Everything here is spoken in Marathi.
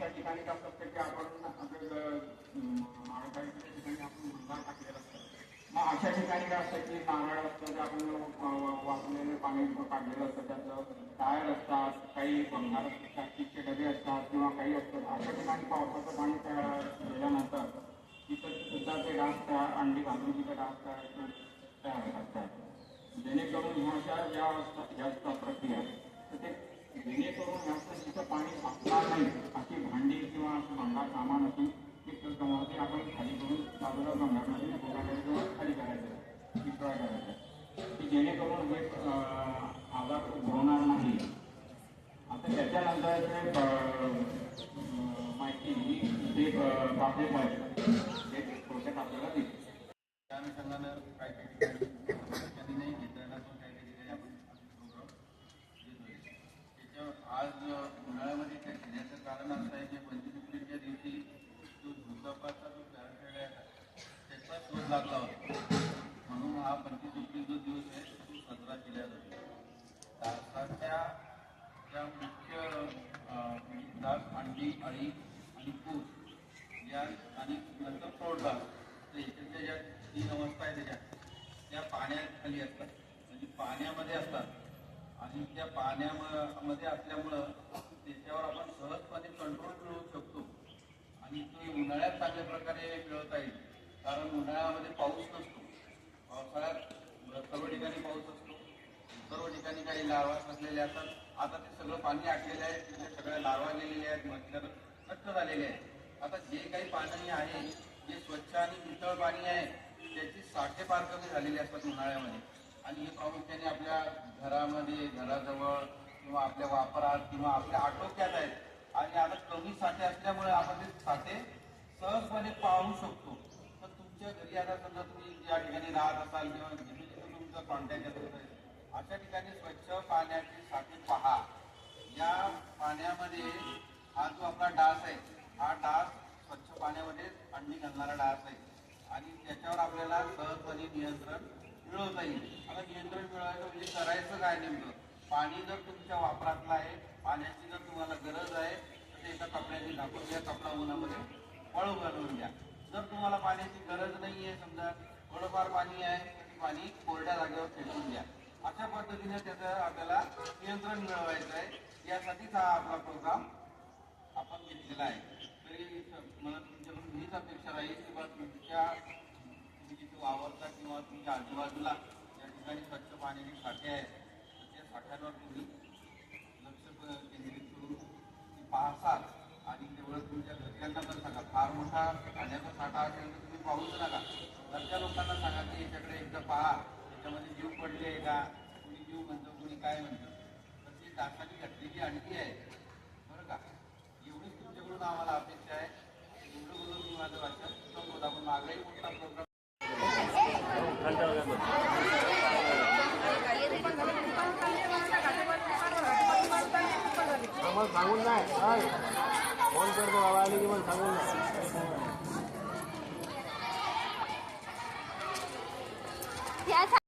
अशा ठिकाणी काय असतं की आपण आपलं ठिकाणी आपण मुलगा टाकलेला असतं. मग अशा ठिकाणी काय असतं की नारळ असतं जे आपण वाचलेले वाचलेलं पाणी काढलेलं असतं त्याचं टायर असतात काही भंगार प्लास्टिकचे डबे असतात किंवा काही असतात. अशा ठिकाणी पावसाचं पाणी तयार गेल्यानंतर तिथं सुद्धा ते डास तयार अंडी घालून तिथं डास तयार तयार असतात जेणेकरून ह्या अशा ज्या असतात ज्या असतात प्रक्रिया तर ते जेणेकरून जास्त तिथं पाणी साचणार नाही अशी भांडी किंवा सामान असून ते आपण खाली करून बाजूला भंगारमध्ये भंगारमध्ये किंवा खाली करायचं विक्रय करायचं की जेणेकरून हे आजार उभवणार नाही. आता त्याच्यानंतर माहिती ही जे पाहिजे हे ते थोडक्यात आपल्याला दिसते. त्या अनुषंगानं काही काही त्यांनी नाही पण काही काही आपण प्रोग्राम त्याच्यावर आज उन्हाळ्यामध्ये त्या घेण्याचं कारण असं आहे की ज्या मुख्य म्हणजे दास अंडी अळी आणि पूर या आणि नंतर प्रौढ इकडच्या ज्या तीन अवस्था आहे त्याच्या त्या पाण्याखाली असतात. म्हणजे पाण्यामध्ये असतात. आणि त्या पाण्यामध्ये असल्यामुळं त्याच्यावर आपण सहजपणे कंट्रोल मिळवू शकतो. आणि तो उन्हाळ्यात चांगल्या प्रकारे मिळवता येईल. कारण उन्हाळ्यामध्ये पाऊस नसतो. पावसाळ्यात सर्व ठिकाणी पाऊस असतो. सर्व ठिकाणी काही लार्वा फसलेले असतात. आता ते सगळं पाणी आटलेलं आहे. तिथे सगळ्या लार्वा गेलेले आहेत. मच्छर नष्ट झालेले आहेत. आता जे काही पाणी आहे जे स्वच्छ आणि नितळ पाणी आहे त्याची साठे पार कमी झालेली असतात उन्हाळ्यामध्ये. आणि हे प्रामुख्याने आपल्या घरामध्ये घराजवळ किंवा आपल्या वापरात किंवा आपल्या आटोक्यात आहेत. आणि आता कमी साठे असल्यामुळे आपण ते साठे सहजपणे पाहू शकतो. तर तुमच्या घरी आता समजा तुम्ही ज्या ठिकाणी राहत असाल किंवा जिथे तुमचा कॉन्टॅक्ट असेल अशा ठिकाणी स्वच्छ पाण्याची साठी पहा. या पाण्यामध्ये हा जो आपला डास आहे हा डास स्वच्छ पाण्यामध्ये अंडी घालणारा डास आहे. आणि त्याच्यावर आपल्याला सहजपणे नियंत्रण मिळवता येईल. आता नियंत्रण मिळवायचं म्हणजे करायचं काय नेमकं? पाणी जर तुमच्या वापरातलं आहे पाण्याची जर तुम्हाला गरज आहे तर ते एका कपड्याने टाकून घ्या कपडा उन्हामध्ये वाळू घालून द्या जर तुम्हाला पाण्याची गरज नाही आहे समजा थोडंफार पाणी आहे तर ते पाणी कोरड्या जागेवर फेकून द्या. अशा पद्धतीने त्याचं आपल्याला नियंत्रण मिळवायचं आहे. यासाठीच हा आपला प्रोग्राम आपण घेतलेला आहे. तरी मला तुमच्याकडून हीच अपेक्षा राहील किंवा तुमच्या तुम्ही जिथे वावरता किंवा तुमच्या आजूबाजूला या ठिकाणी स्वच्छ पाण्याचे साठे आहेत त्या साठ्यांवर तुम्ही लक्ष केंद्रित करून पाहसाल. आणि तेवढं तुमच्या घरच्यांना पण सांगा. फार मोठा पाण्याचा साठा असेल तर तुम्ही पाहूच नका. घरच्या लोकांना सांगा की याच्याकडे एकदा पहा. त्याच्यामध्ये जीव पडले आहे का? कुणी जीव म्हणतो कुणी काय म्हणतं? तर ती डासाने घातलेली आणखी आहे. बरं का? एवढीच तुमच्याकडून आम्हाला अपेक्षा आहे. एवढं बोलून मी माझं भाषण संपवत. आपण मागेही मोठा प्रोग्राम आम्हाला सांगून नाही. फोन करतो बाबा आली की मला सांगून नाही.